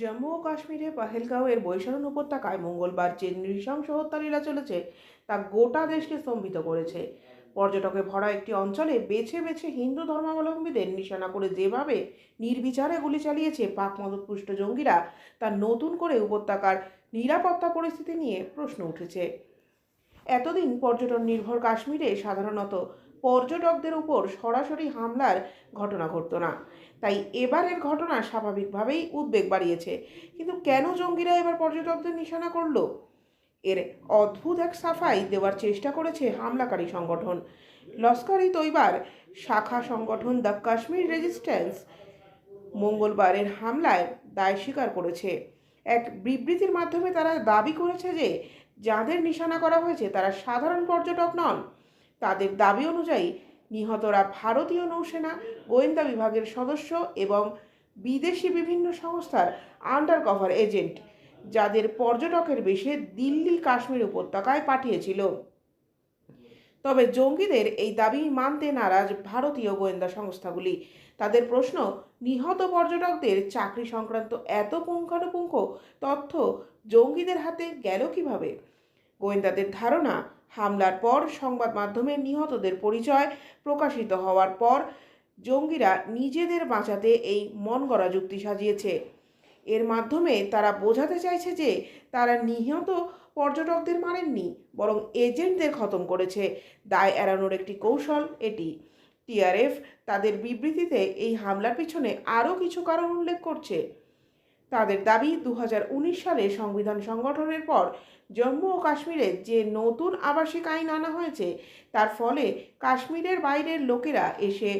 জম্মু ও কাশ্মীরে পাহেলগাঁওয়ের বৈশারণ উপত্যকায় মঙ্গলবার যে নৃশংস হত্যালীলা চলেছে, তা গোটা দেশকে স্তম্ভিত করেছে। পর্যটকে ভরা একটি অঞ্চলে বেছে বেছে হিন্দু ধর্মাবলম্বীদের নিশানা করে যেভাবে নির্বিচারে গুলি চালিয়েছে পাক মদতপুষ্ট জঙ্গিরা, তা নতুন করে উপত্যকার নিরাপত্তা পরিস্থিতি নিয়ে প্রশ্ন উঠেছে। এতদিন পর্যটন নির্ভর কাশ্মীরে সাধারণত পর্যটকদের উপর সরাসরি হামলার ঘটনা ঘটতো না। তাই এবারের ঘটনা স্বাভাবিকভাবেই উদ্বেগ বাড়িয়েছে। কিন্তু কেন জঙ্গিরা এবার পর্যটকদের নিশানা করল? এর অদ্ভুত এক সাফাই দেওয়ার চেষ্টা করেছে হামলাকারী সংগঠন। লস্কর ই তৈবার শাখা সংগঠন দ্য কাশ্মীর রেজিস্ট্যান্স মঙ্গলবারের হামলায় দায় স্বীকার করেছে। এক বিবৃতির মাধ্যমে তারা দাবি করেছে যে, যাদের নিশানা করা হয়েছে তারা সাধারণ পর্যটক নন। তাদের দাবি অনুযায়ী, নিহতরা ভারতীয় নৌসেনা, গোয়েন্দা বিভাগের সদস্য এবং বিদেশি বিভিন্ন সংস্থার আন্ডার কভার এজেন্ট যাদের পর্যটকের বেশে দিল্লি কাশ্মীর উপত্যকায় পাঠিয়েছিল। তবে জঙ্গিদের এই দাবি মানতে নারাজ ভারতীয় গোয়েন্দা সংস্থাগুলি। তাদের প্রশ্ন, নিহত পর্যটকদের চাকরি সংক্রান্ত এত পুঙ্খানুপুঙ্খ তথ্য জঙ্গিদের হাতে গেল কীভাবে? গোয়েন্দাদের ধারণা, হামলার পর সংবাদ মাধ্যমে নিহতদের পরিচয় প্রকাশিত হওয়ার পর জঙ্গিরা নিজেদের বাঁচাতে এই মন গড়া যুক্তি সাজিয়েছে। এর মাধ্যমে তারা বোঝাতে চাইছে যে তারা নিহত পর্যটকদের মারেননি বরং এজেন্টদের খতম করেছে। দায় এড়ানোর একটি কৌশল এটি। টিআরএফ তাদের বিবৃতিতে এই হামলার পিছনে আরও কিছু কারণ উল্লেখ করছে। তাদের দাবি দু হাজার উনিশ সালে সংবিধান সংগঠনের পর জম্মু ও কাশ্মীরে যে নতুন আবাসিক আইন আনা হয়েছে, তার ফলে কাশ্মীরের বাইরের লোকেরা এসে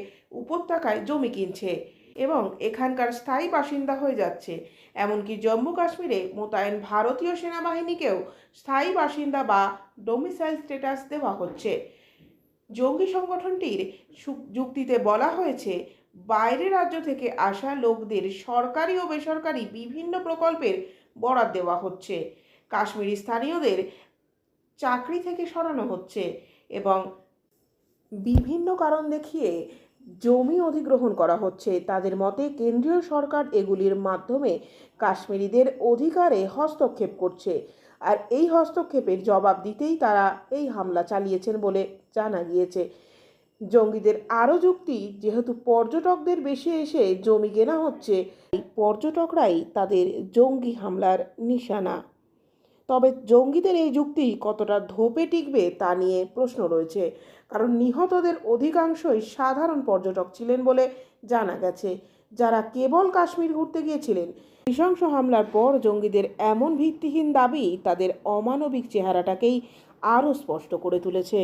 উপত্যকায় জমি কিনছে। এবং এখানকার স্থায়ী বাসিন্দা হয়ে যাচ্ছে। এমনকি জম্মু কাশ্মীরে মোতায়েন ভারতীয় সেনাবাহিনীকেও স্থায়ী বাসিন্দা বা ডোমিসাইল স্ট্যাটাস দেওয়া হচ্ছে। জঙ্গি সংগঠনটির যুক্তিতে বলা হয়েছে বাইরের রাজ্য থেকে আসা লোকদের সরকারি ও বেসরকারি বিভিন্ন প্রকল্পের বরাদ দেওয়া হচ্ছে। কাশ্মীরি স্থানীয়দের চাকরি থেকে সরানো হচ্ছে এবং বিভিন্ন কারণ দেখিয়ে জমি অধিগ্রহণ করা হচ্ছে। তাদের মতে, কেন্দ্রীয় সরকার এগুলির মাধ্যমে কাশ্মীরিদের অধিকারে হস্তক্ষেপ করছে। আর এই হস্তক্ষেপের জবাব দিতেই তারা এই হামলা চালিয়েছেন বলে জানা গিয়েছে। জঙ্গিদের আরও যুক্তি, যেহেতু পর্যটকদের বেশি এসে জমি কেনা হচ্ছে পর্যটকরাই তাদের জঙ্গি হামলার নিশানা তবে জঙ্গিদের এই যুক্তি কতটা ধোপে টিকবে তা নিয়ে প্রশ্ন রয়েছে। কারণ নিহতদের অধিকাংশই সাধারণ পর্যটক ছিলেন বলে জানা গেছে। যারা কেবল কাশ্মীর ঘুরতে গিয়েছিলেন, নৃশংস হামলার পর জঙ্গিদের এমন ভিত্তিহীন দাবি তাদের অমানবিক চেহারাটাকেই আরও স্পষ্ট করে তুলেছে।